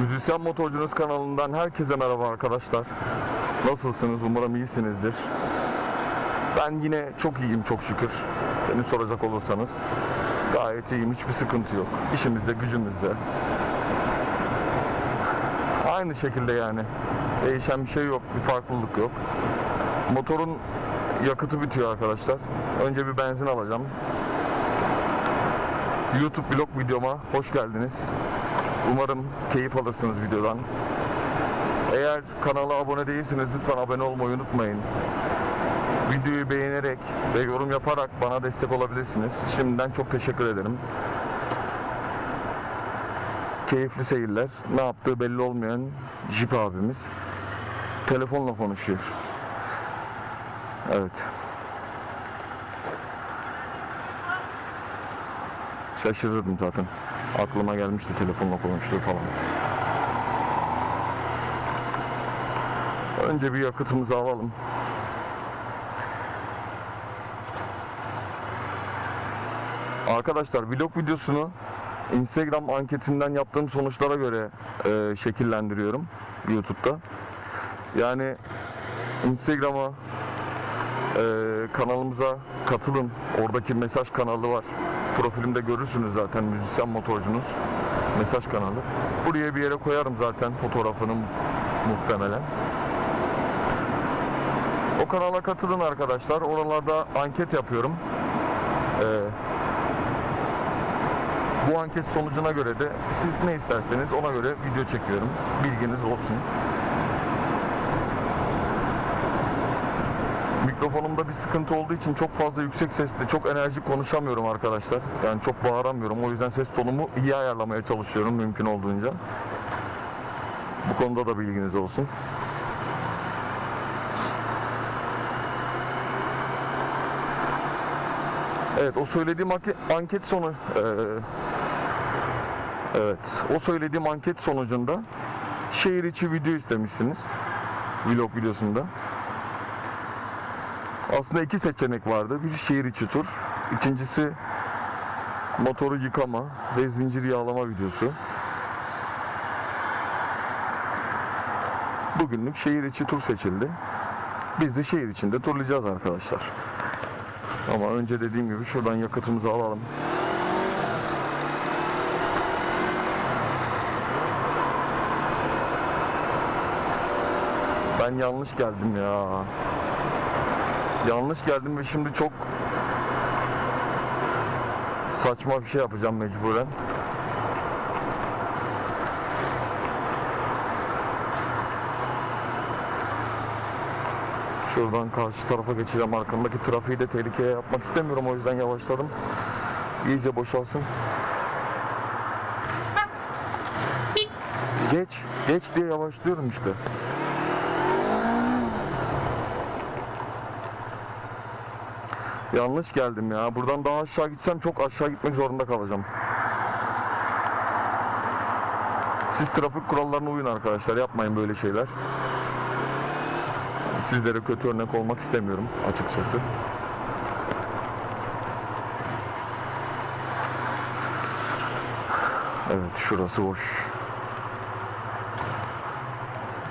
Müzisyen Motorcunuz kanalından herkese merhaba arkadaşlar. Nasılsınız? Umarım iyisinizdir. Ben yine çok iyiyim çok şükür. Beni soracak olursanız. Gayet iyiyim. Hiçbir sıkıntı yok. İşimizde, gücümüzde. Aynı şekilde yani. Değişen bir şey yok. Bir farklılık yok. Motorun yakıtı bitiyor arkadaşlar. Önce bir benzin alacağım. YouTube vlog videoma hoş geldiniz. Umarım keyif alırsınız videodan. Eğer kanala abone değilseniz lütfen abone olmayı unutmayın. Videoyu beğenerek ve yorum yaparak bana destek olabilirsiniz. Şimdiden çok teşekkür ederim. Keyifli seyirler. Ne yaptığı belli olmayan Jeep abimiz telefonla konuşuyor. Evet. Şaşırırdım zaten. Aklıma gelmişti telefonla konuştuğu falan. Önce bir yakıtımızı alalım. Arkadaşlar vlog videosunu Instagram anketinden yaptığım sonuçlara göre e, şekillendiriyorum YouTube'da. Yani Instagram'a e, kanalımıza katılın. Oradaki mesaj kanalı var. Profilimde görürsünüz zaten müzisyen motorcunuz. Mesaj kanalı. Buraya bir yere koyarım zaten fotoğrafını muhtemelen. O kanala katılın arkadaşlar. Oralarda anket yapıyorum. Ee, bu anket sonucuna göre de siz ne isterseniz ona göre video çekiyorum. Bilginiz olsun. Mikrofonumda bir sıkıntı olduğu için çok fazla yüksek sesle çok enerjik konuşamıyorum arkadaşlar. Yani çok bağıramıyorum. O yüzden ses tonumu iyi ayarlamaya çalışıyorum mümkün olduğunca. Bu konuda da bilginiz olsun. Evet o söylediğim anke- anket sonu eee, evet o söylediğim anket sonucunda şehir içi video istemişsiniz vlog videosunda. Aslında iki seçenek vardı. Biri şehir içi tur. İkincisi motoru yıkama ve zincir yağlama videosu. Bugünlük şehir içi tur seçildi. Biz de şehir içinde turlayacağız arkadaşlar. Ama önce dediğim gibi şuradan yakıtımızı alalım. Ben yanlış geldim ya. Yanlış geldim ve şimdi çok saçma bir şey yapacağım mecburen. Şuradan karşı tarafa geçeceğim. Arkamdaki trafiği de tehlikeye yapmak istemiyorum. O yüzden yavaşladım. İyice boşalsın. Geç. Geç diye yavaşlıyorum işte. Yanlış geldim ya. Buradan daha aşağı gitsem çok aşağı gitmek zorunda kalacağım. Siz trafik kurallarına uyun arkadaşlar. Yapmayın böyle şeyler. Sizlere kötü örnek olmak istemiyorum açıkçası. Evet şurası boş.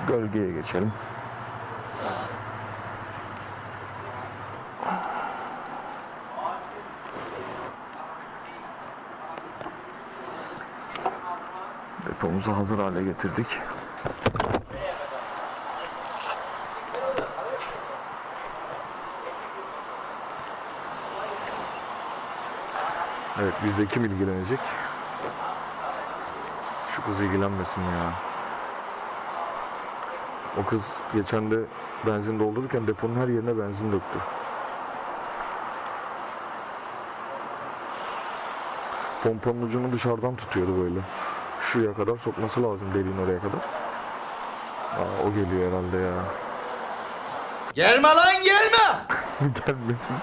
Gölgeye geçelim. Depomuzu hazır hale getirdik. Evet bizde kim ilgilenecek? Şu kız ilgilenmesin ya. O kız geçen de benzin doldururken deponun her yerine benzin döktü. Pompanın ucunu dışarıdan tutuyordu böyle. Şuraya kadar sokması lazım deliğin oraya kadar. Aa, o geliyor herhalde ya. Gelme lan gelme. Gelmesin.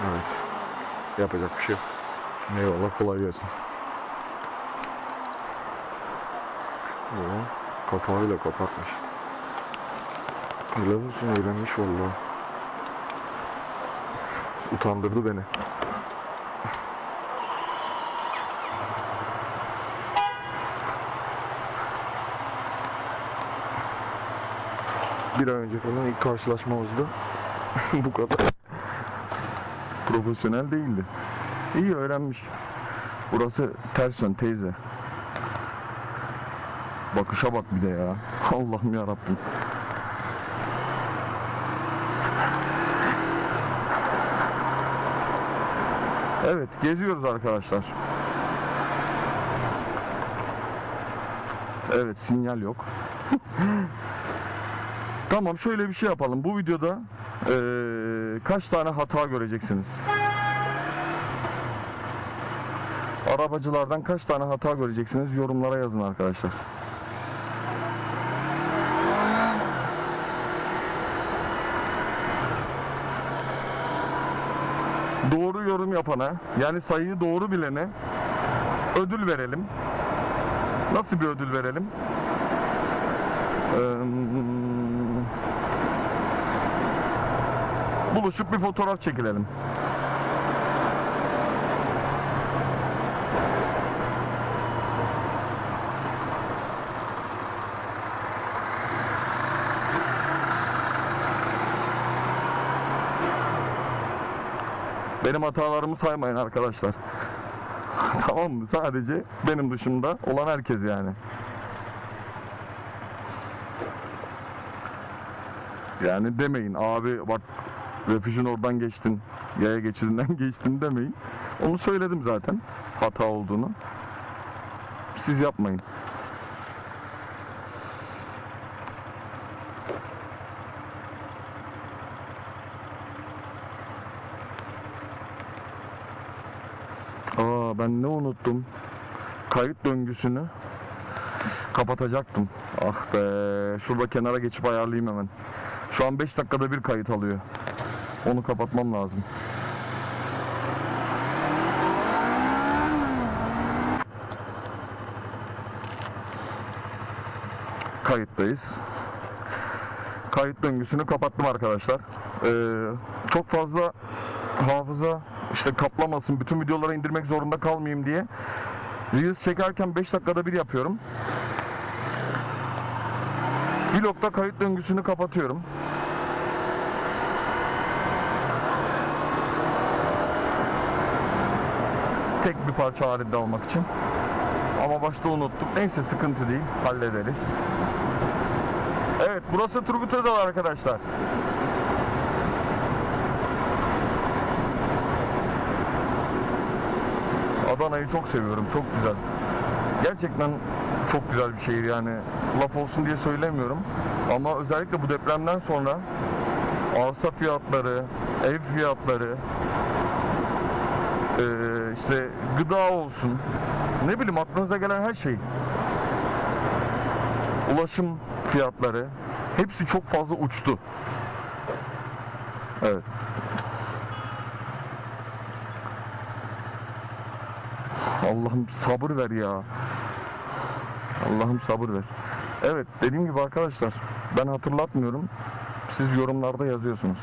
evet. Yapacak bir şey yok. Eyvallah kolay gelsin. Oo, kapağıyla kapatmış. Helal olsun öğrenmiş vallahi. Utandırdı beni. Bir ay önce falan ilk karşılaşmamızda bu kadar profesyonel değildi. İyi öğrenmiş. Burası ters teyze. Bakışa bak bir de ya. Allah'ım ya. Evet, geziyoruz arkadaşlar. Evet, sinyal yok. tamam, şöyle bir şey yapalım. Bu videoda eee, kaç tane hata göreceksiniz? Arabacılardan kaç tane hata göreceksiniz? Yorumlara yazın arkadaşlar. Doğru yorum yapana, yani sayıyı doğru bilene ödül verelim. Nasıl bir ödül verelim? Eee, buluşup bir fotoğraf çekilelim. Benim hatalarımı saymayın arkadaşlar. tamam mı? Sadece benim dışımda olan herkes yani. Yani demeyin abi bak refüjün oradan geçtin, yaya geçidinden geçtin demeyin. Onu söyledim zaten hata olduğunu. Siz yapmayın. Aa ben ne unuttum? Kayıt döngüsünü kapatacaktım. Ah be. Şurada kenara geçip ayarlayayım hemen. Şu an 5 dakikada bir kayıt alıyor. Onu kapatmam lazım. Kayıttayız. Kayıt döngüsünü kapattım arkadaşlar. Ee, çok fazla hafıza işte kaplamasın, bütün videoları indirmek zorunda kalmayayım diye Reels çekerken 5 dakikada bir yapıyorum. Vlog'da kayıt döngüsünü kapatıyorum. Tek bir parça halinde almak için. Ama başta unuttuk. Neyse sıkıntı değil. Hallederiz. Evet burası Turgut Özal arkadaşlar. Adana'yı çok seviyorum. Çok güzel. Gerçekten çok güzel bir şehir yani. Laf olsun diye söylemiyorum. Ama özellikle bu depremden sonra arsa fiyatları, ev fiyatları, eee, işte gıda olsun, ne bileyim aklınıza gelen her şey. Ulaşım fiyatları hepsi çok fazla uçtu. Evet. Allah'ım sabır ver ya. Allah'ım sabır ver. Evet dediğim gibi arkadaşlar ben hatırlatmıyorum. Siz yorumlarda yazıyorsunuz.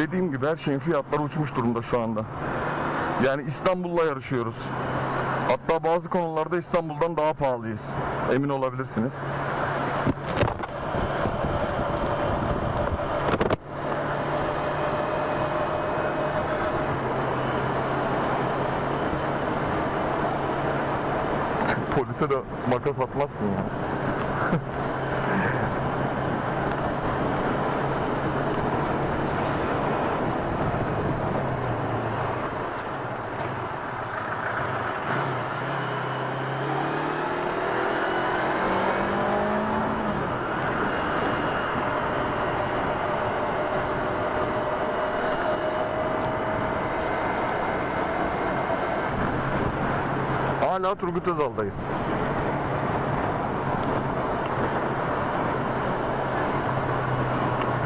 Dediğim gibi her şeyin fiyatları uçmuş durumda şu anda. Yani İstanbul'la yarışıyoruz. Hatta bazı konularda İstanbul'dan daha pahalıyız. Emin olabilirsiniz. Polise de makas atmazsın ya. Hala Turgut Özal'dayız.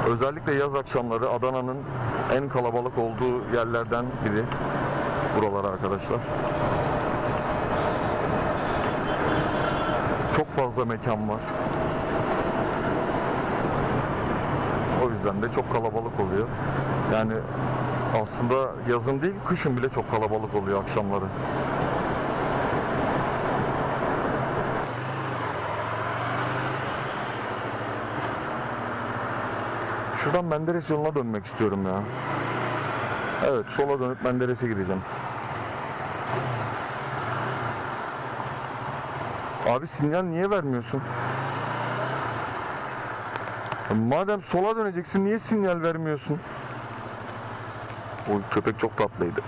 Özellikle yaz akşamları Adana'nın en kalabalık olduğu yerlerden biri buralar arkadaşlar. Çok fazla mekan var. O yüzden de çok kalabalık oluyor. Yani aslında yazın değil kışın bile çok kalabalık oluyor akşamları. Şuradan Menderes yoluna dönmek istiyorum ya. Evet sola dönüp Menderes'e gideceğim. Abi sinyal niye vermiyorsun? Madem sola döneceksin niye sinyal vermiyorsun? Oy köpek çok tatlıydı.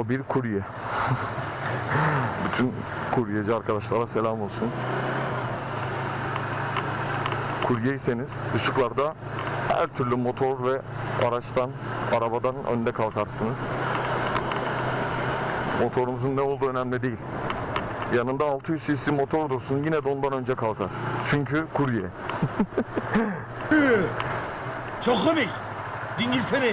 O bir kurye. Bütün kuryeci arkadaşlara selam olsun. Kuryeyseniz ışıklarda her türlü motor ve araçtan, arabadan önde kalkarsınız. Motorunuzun ne olduğu önemli değil. Yanında 600 cc motor dursun yine de ondan önce kalkar. Çünkü kurye. Çok komik. Dingil seni.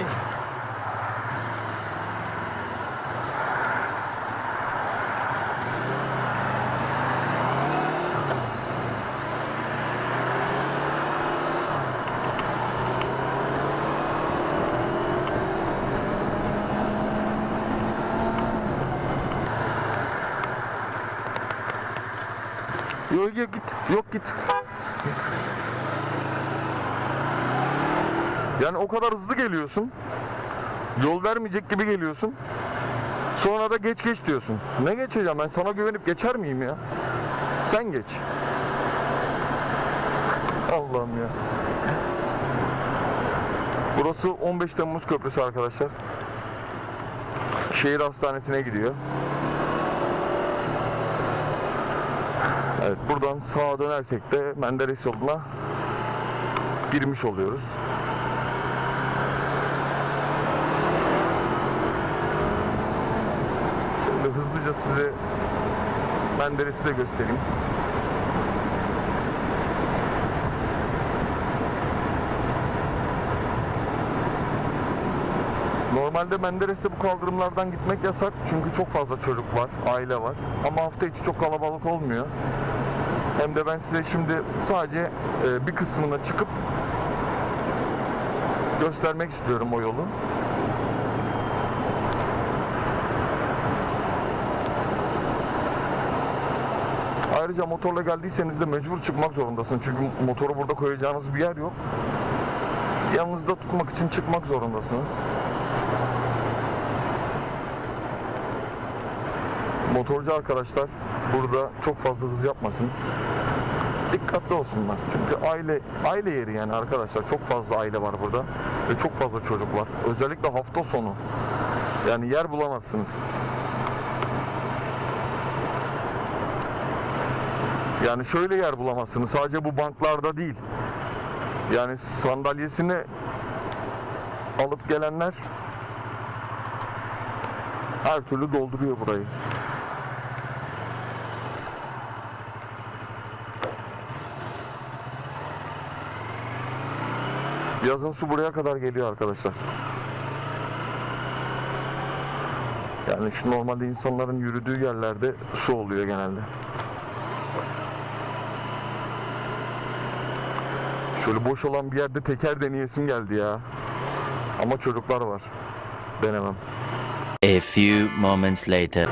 Yok yok git. Yok git. Yani o kadar hızlı geliyorsun. Yol vermeyecek gibi geliyorsun. Sonra da geç geç diyorsun. Ne geçeceğim ben sana güvenip geçer miyim ya? Sen geç. Allah'ım ya. Burası 15 Temmuz Köprüsü arkadaşlar. Şehir hastanesine gidiyor. Evet buradan sağa dönersek de Menderes yoluna girmiş oluyoruz. Şöyle hızlıca size Menderes'i de göstereyim. Normalde Menderes'te bu kaldırımlardan gitmek yasak çünkü çok fazla çocuk var, aile var. Ama hafta içi çok kalabalık olmuyor. Hem de ben size şimdi sadece e, bir kısmına çıkıp göstermek istiyorum o yolu. Ayrıca motorla geldiyseniz de mecbur çıkmak zorundasın. Çünkü motoru burada koyacağınız bir yer yok. Yanınızda tutmak için çıkmak zorundasınız. Motorcu arkadaşlar burada çok fazla hız yapmasın. Dikkatli olsunlar. Çünkü aile aile yeri yani arkadaşlar. Çok fazla aile var burada ve çok fazla çocuk var. Özellikle hafta sonu. Yani yer bulamazsınız. Yani şöyle yer bulamazsınız. Sadece bu banklarda değil. Yani sandalyesini alıp gelenler her türlü dolduruyor burayı. Yazın su buraya kadar geliyor arkadaşlar. Yani şu normalde insanların yürüdüğü yerlerde su oluyor genelde. Şöyle boş olan bir yerde teker deneyesim geldi ya. Ama çocuklar var. Denemem. A few moments later.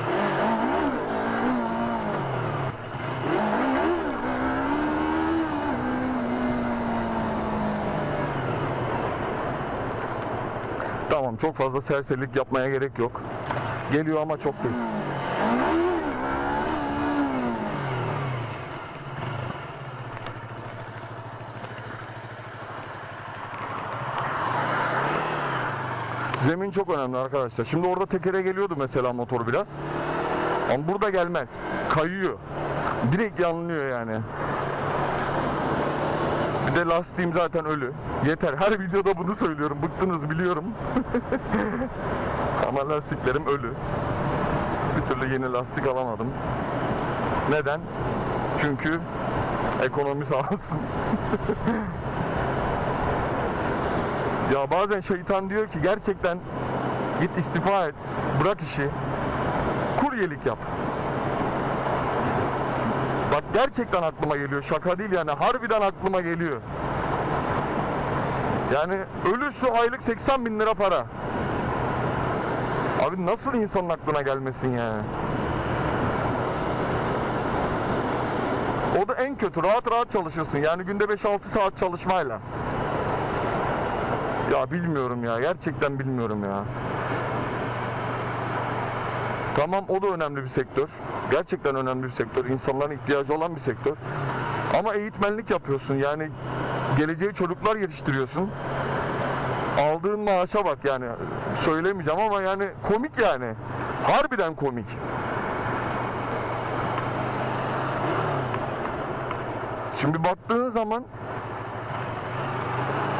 Tamam çok fazla serserilik yapmaya gerek yok. Geliyor ama çok değil. Çok önemli arkadaşlar. Şimdi orada tekere geliyordu mesela motor biraz. Ama burada gelmez. Kayıyor. Direkt yanlıyor yani. Bir de lastiğim zaten ölü. Yeter. Her videoda bunu söylüyorum. Bıktınız biliyorum. Ama lastiklerim ölü. bir türlü yeni lastik alamadım. Neden? Çünkü ekonomi sağ olsun. ya bazen şeytan diyor ki gerçekten git istifa et, bırak işi, kuryelik yap. Bak gerçekten aklıma geliyor, şaka değil yani harbiden aklıma geliyor. Yani ölü su aylık 80 bin lira para. Abi nasıl insanın aklına gelmesin yani? O da en kötü. Rahat rahat çalışırsın. Yani günde 5-6 saat çalışmayla. Ya bilmiyorum ya. Gerçekten bilmiyorum ya. Tamam o da önemli bir sektör. Gerçekten önemli bir sektör. İnsanların ihtiyacı olan bir sektör. Ama eğitmenlik yapıyorsun. Yani geleceği çocuklar yetiştiriyorsun. Aldığın maaşa bak yani. Söylemeyeceğim ama yani komik yani. Harbiden komik. Şimdi baktığın zaman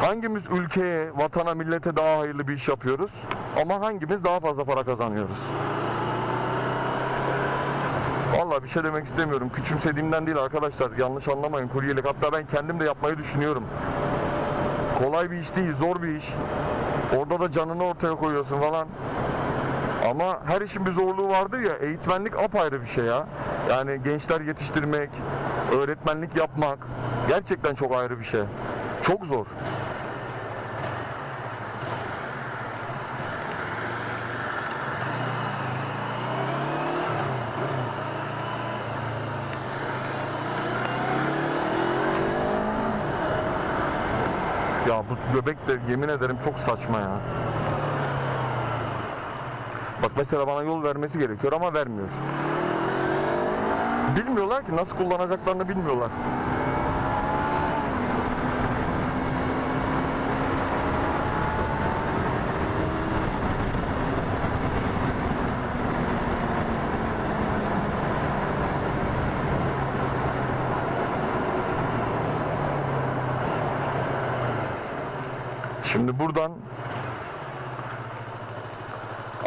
hangimiz ülkeye, vatana, millete daha hayırlı bir iş yapıyoruz ama hangimiz daha fazla para kazanıyoruz? Vallahi bir şey demek istemiyorum. Küçümsediğimden değil arkadaşlar. Yanlış anlamayın kuryelik. Hatta ben kendim de yapmayı düşünüyorum. Kolay bir iş değil, zor bir iş. Orada da canını ortaya koyuyorsun falan. Ama her işin bir zorluğu vardır ya. Eğitmenlik apayrı bir şey ya. Yani gençler yetiştirmek, öğretmenlik yapmak gerçekten çok ayrı bir şey. Çok zor. Ya bu göbek de yemin ederim çok saçma ya. Bak mesela bana yol vermesi gerekiyor ama vermiyor. Bilmiyorlar ki nasıl kullanacaklarını bilmiyorlar. Şimdi buradan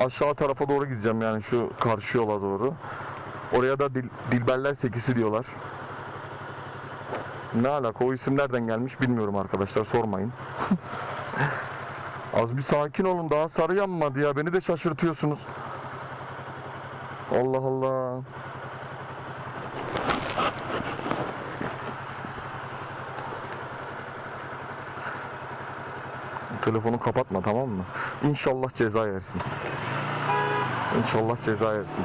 aşağı tarafa doğru gideceğim yani şu karşı yola doğru. Oraya da Dil, Dilberler Sekisi diyorlar. Ne alaka o isim nereden gelmiş bilmiyorum arkadaşlar sormayın. Az bir sakin olun daha sarı yanmadı ya beni de şaşırtıyorsunuz. Allah Allah. Telefonu kapatma tamam mı? İnşallah ceza yersin. İnşallah ceza yersin.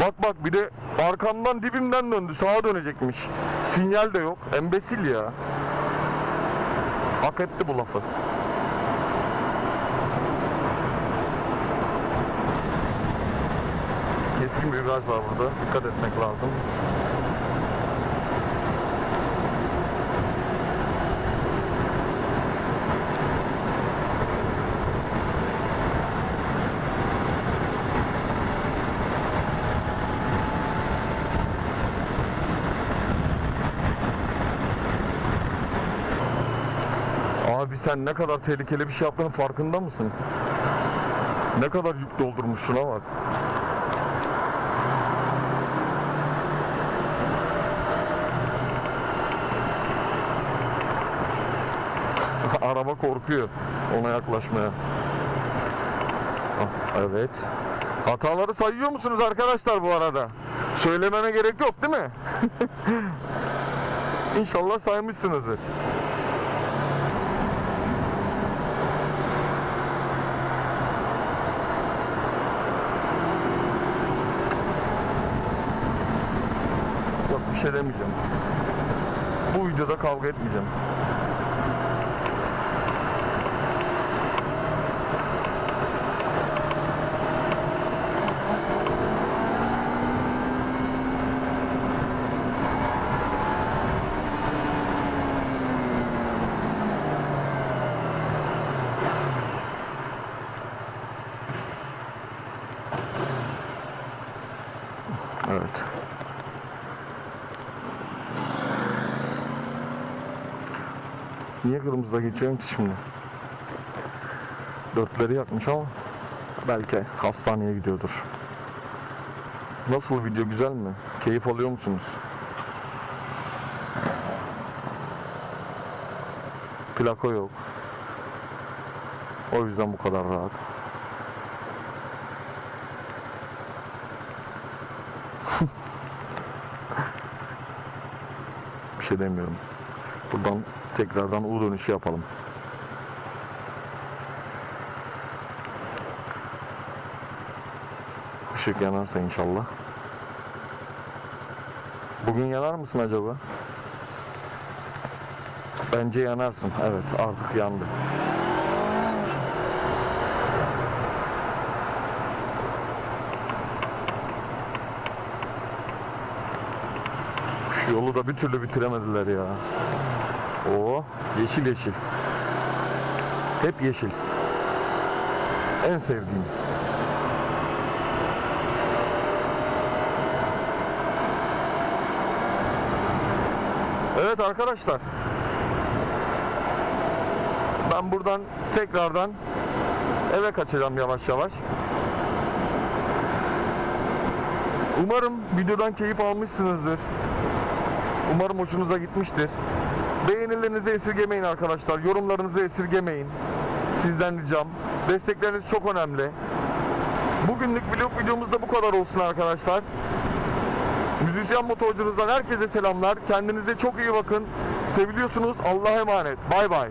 Bak bak bir de arkamdan dibimden döndü. Sağa dönecekmiş. Sinyal de yok. Embesil ya. Hak etti bu lafı. Keskin bir viraj var burada. Dikkat etmek lazım. Abi sen ne kadar tehlikeli bir şey yaptığının farkında mısın? Ne kadar yük doldurmuş şuna bak. Araba korkuyor ona yaklaşmaya. Ah, Evet. Hataları sayıyor musunuz arkadaşlar bu arada? Söylememe gerek yok değil mi? İnşallah saymışsınızdır. Yok bir şey demeyeceğim. Bu videoda kavga etmeyeceğim. Evet. Niye kırmızıda geçiyorum ki şimdi? Dörtleri yakmış ama Belki hastaneye gidiyordur. Nasıl video güzel mi? Keyif alıyor musunuz? Plaka yok. O yüzden bu kadar rahat. Bir şey demiyorum. Buradan tekrardan U dönüşü yapalım. Işık yanarsa inşallah. Bugün yanar mısın acaba? Bence yanarsın. Evet artık yandı. Şu yolu da bir türlü bitiremediler ya. Oo, yeşil yeşil. Hep yeşil. En sevdiğim. Evet arkadaşlar. Ben buradan tekrardan eve kaçacağım yavaş yavaş. Umarım videodan keyif almışsınızdır. Umarım hoşunuza gitmiştir. Beğenilerinizi esirgemeyin arkadaşlar. Yorumlarınızı esirgemeyin. Sizden ricam. Destekleriniz çok önemli. Bugünlük vlog videomuz da bu kadar olsun arkadaşlar. Müzisyen motorcunuzdan herkese selamlar. Kendinize çok iyi bakın. Seviliyorsunuz. Allah'a emanet. Bay bay.